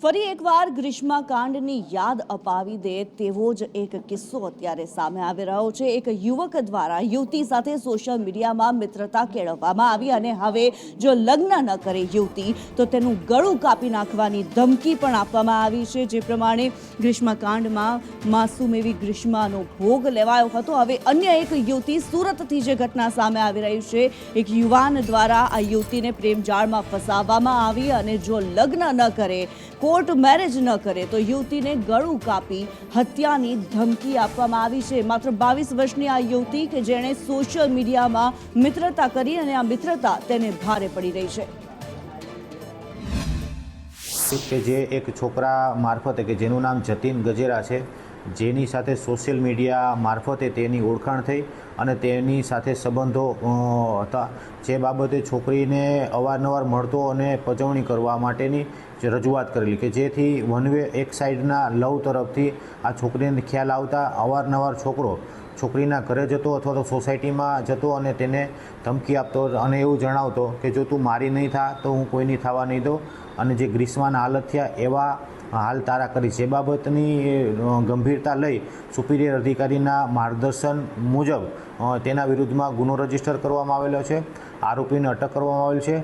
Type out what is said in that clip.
ફરી એકવાર ગ્રીષ્મા કાંડની યાદ અપાવી દે તેવો જ એક કિસ્સો અત્યારે સામે આવી રહ્યો છે. એક યુવક દ્વારા યુવતી સાથે સોશિયલ મીડિયામાં મિત્રતા કેળવવામાં આવી અને હવે જો લગ્ન ન કરે યુવતી, તો તેનું ગળું કાપી નાખવાની ધમકી પણ આપવામાં આવી છે. જે પ્રમાણે ગ્રીષ્મા કાંડમાં માસૂમ એવી ગ્રીષ્માનો ભોગ લેવાયો હતો. હવે અન્ય એક યુવતી સુરતથી જે ઘટના સામે આવી રહી છે. એક યુવાન દ્વારા આ યુવતીને પ્રેમજાળમાં ફસાવવામાં આવી અને જો લગ્ન ન કરે કોર્ટ મેરેજ ન કરે તો યુવતીને ગળું કાપી હત્યાની ધમકી આપવામાં આવી છે. માત્ર બાવીસ વર્ષની આ યુવતી કે જેણે સોશિયલ મીડિયામાં મિત્રતા કરી અને આ મિત્રતા તેને ભારે પડી રહી છે. કે જે એક છોકરા મારફતે કે જેનું નામ જતીન ગજેરા છે જેની સાથે સોશિયલ મીડિયા મારફતે તેની ઓળખાણ થઈ અને તેની સાથે સંબંધો હતા. જે બાબતે છોકરીને અવારનવાર મળતો અને પજવણી કરવા માટેની રજૂઆત કરેલી કે જેથી વન વે એક સાઈડના લવ તરફથી આ છોકરીને ખ્યાલ આવતા અવારનવાર છોકરો છોકરીના ઘરે જતો અથવા તો સોસાયટીમાં જતો અને તેને ધમકી આપતો અને એવું જણાવતો કે જો તું મારી નહીં થા તો હું કોઈની થવા નહીં દઉં. અને જે ગ્રીષ્માના હાલત થયા એવા હાલ તારા કરી છે. બાબતની ગંભીરતા લઈ સુપિરિયર અધિકારીના માર્ગદર્શન મુજબ તેના વિરુદ્ધમાં ગુનો રજિસ્ટર કરવામાં આવેલો છે. આરોપીને અટક કરવામાં આવેલ છે.